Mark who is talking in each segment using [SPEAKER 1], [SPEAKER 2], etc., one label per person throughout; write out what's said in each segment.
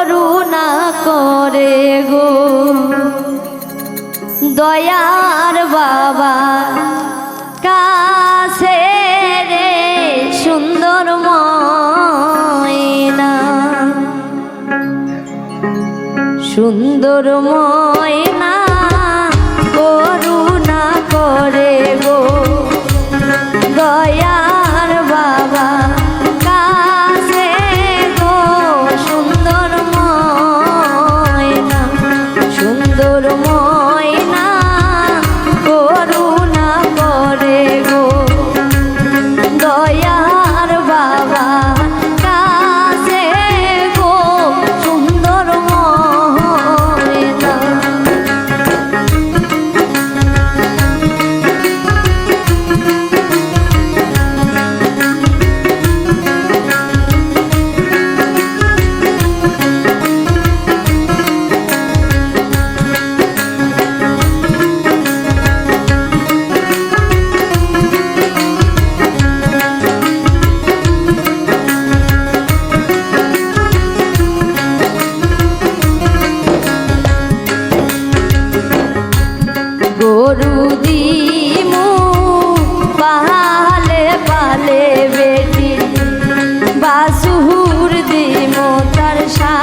[SPEAKER 1] করুণা করে গো। দয়ার বাবা কাছে রে সুন্দর ময়না। সুন্দর ময়না। গরু দিমু পালে পালে বেটি বাসুর দিমু তার সা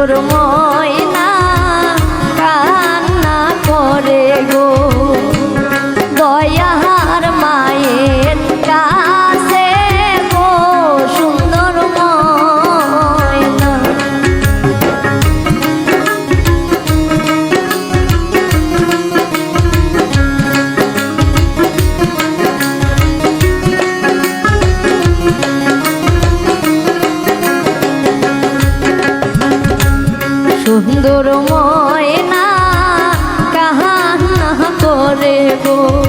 [SPEAKER 1] তোর ময় সুন্দর ময় না কাহা না করে গো?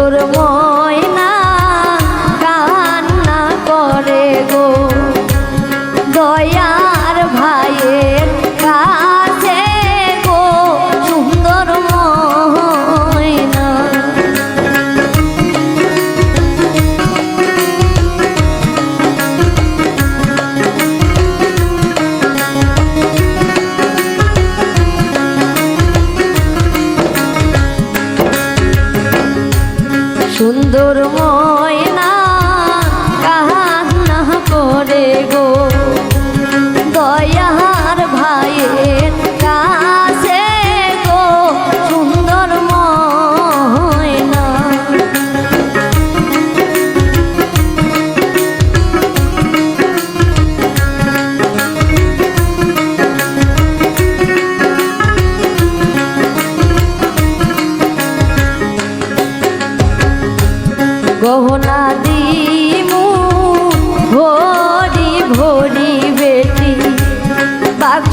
[SPEAKER 1] তোর ময়না তোর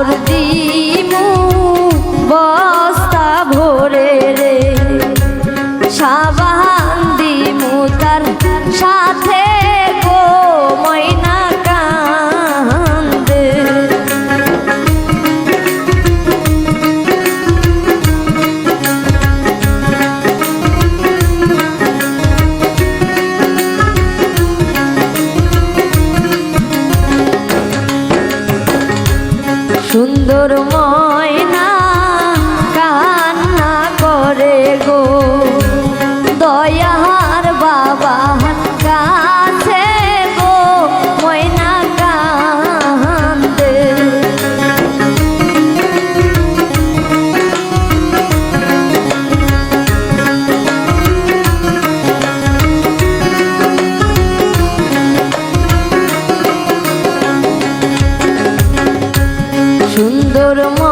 [SPEAKER 1] কাপড় দিমু সুন্দরময় সুন্দর মা